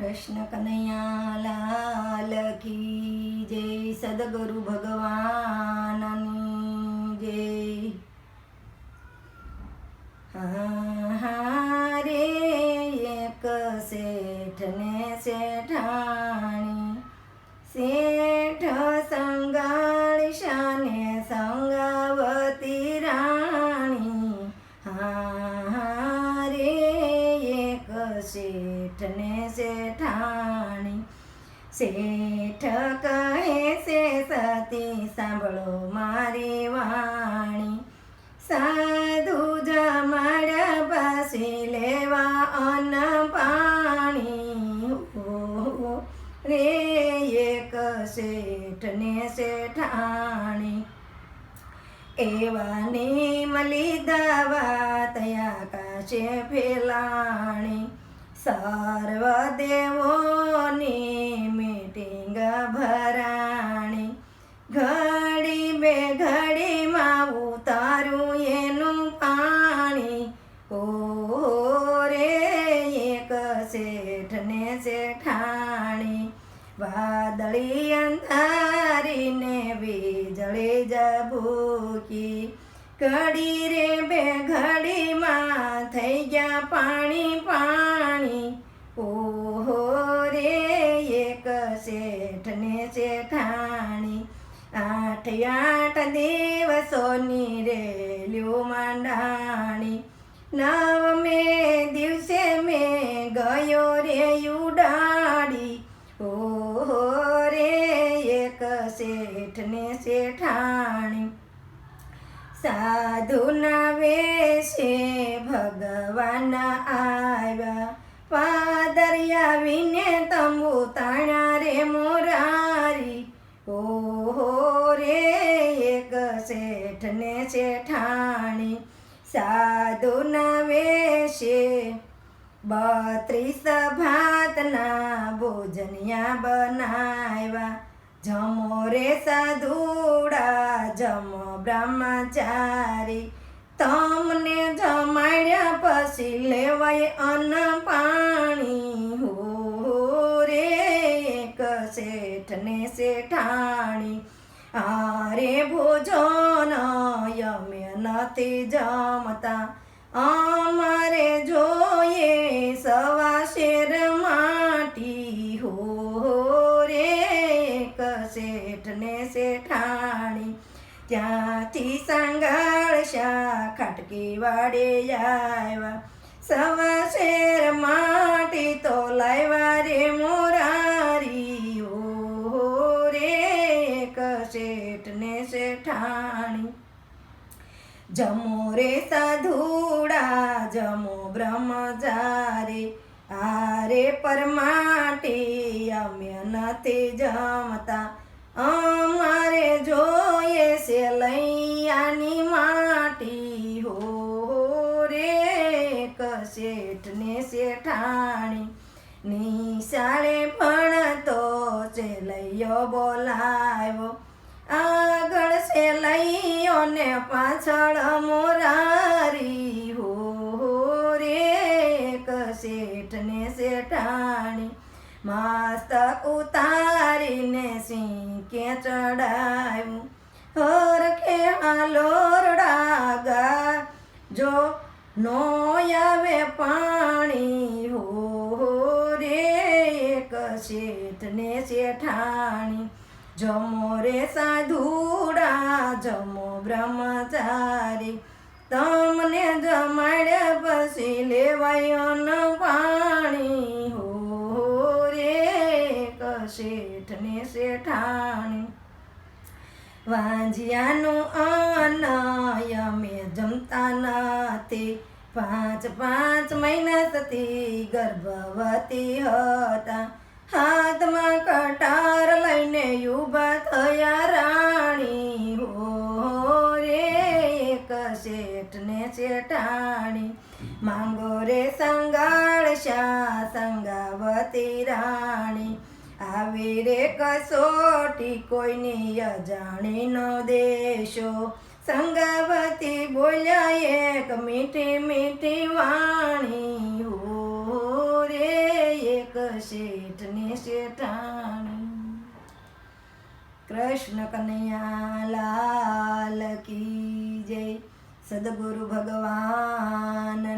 કૃષ્ણ કનૈયા લાલ કી જય સદગુરુ ભગવાનની જય. હા રે એક શેઠને શેઠાણી શેઠ શેઠ કહે છે, સતી, સાંભળો મારી વાણી. સાધુ જમાડ્યા પાસે લેવા અન્ન પાણી. ઓ રે એક શેઠ ને શેઠાણી. એવાની મલી દવા તયા કાશે ફેલાણી. સર્વ દેવોની મીટિંગ ભરાણી. ઘડી બે ઘડીમાં ઉતારું એનું પાણી. ઓ રે એક શેઠ ને શેઠાણી. વાદળી અંધારીને વીજળી જબૂકી ઘડી રે બે ઘડીમાં થઈ ગયા પાણી પાણી. આઠ આઠ દિવસોની રેલ્યો માંડાણી. નવમે દિવસે મેં ગયો રે ઉડાડી ઓહો રે એક શેઠ ને શેઠાણી. સાધુના વેશે ભગવાન આવ્યા એક શેઠ ને શેઠાણી સાધુ નવેશે બત્રીસ ભાતના ભોજનિયા બનાવ્યા જમો રે સાધુડા, જમો બ્રહ્મચારી. તમને જમાડ્યા પછી લેવાય અન્ન પાણી. હો, રે, એક શેઠ ને શેઠાણી. આરે ભોજન યમે નથી જમતા. અમારે જોઈએ સવા શેર માટી. હો રે, એક શેઠ ને શેઠાણી. ત્યાંથી સાંગાળ શા ખાટકી વાડે આવ્યા. સવા શેર ને શેઠાણી જમો રે સાધુડા જમો બ્રહ્મચારી આરે પરમાટી અમે નથી જમતા અમારે જોઈએ છે લૈયાની માટી હો રે કશેઠને શેઠાણી નિશાળે ભણતો ચેલૈયો લૈયો આગળ છે લઈયો ને પાછળ મોરારી હો રે એક શેઠ ને શેઠાણી મસ્તક ઉતારીને સિંકે ચડાવ્યું. હરખે હાલોરડા ગા જો નો આવે પાણી હો રે શેઠ શેઠાણી જમો રે સાધુડા, જમો બ્રહ્મચારી. તમને જમાડ્યા પછી લેવાય ન પાણી. હો રે એક ને શેઠાણી. વાંજિયાનું અન્ન અમે જમતા નથી પાંચ પાંચ મહિના સુધી ગર્ભવતી હતા. હાથમાં શેઠ ને શેઠાણી માંગો રે સંગાળ, શા સંગાવતી રાણી? આવી રે કસોટી, કોઈની અજાણી નો દેશો. સંગાવતી બોલ્યા એક મીઠી મીઠી વાણી. હો રે એક શેઠને શેઠાણી કૃષ્ણ કનૈયા લાલ કી જય. સદગુરુ ભગવાનની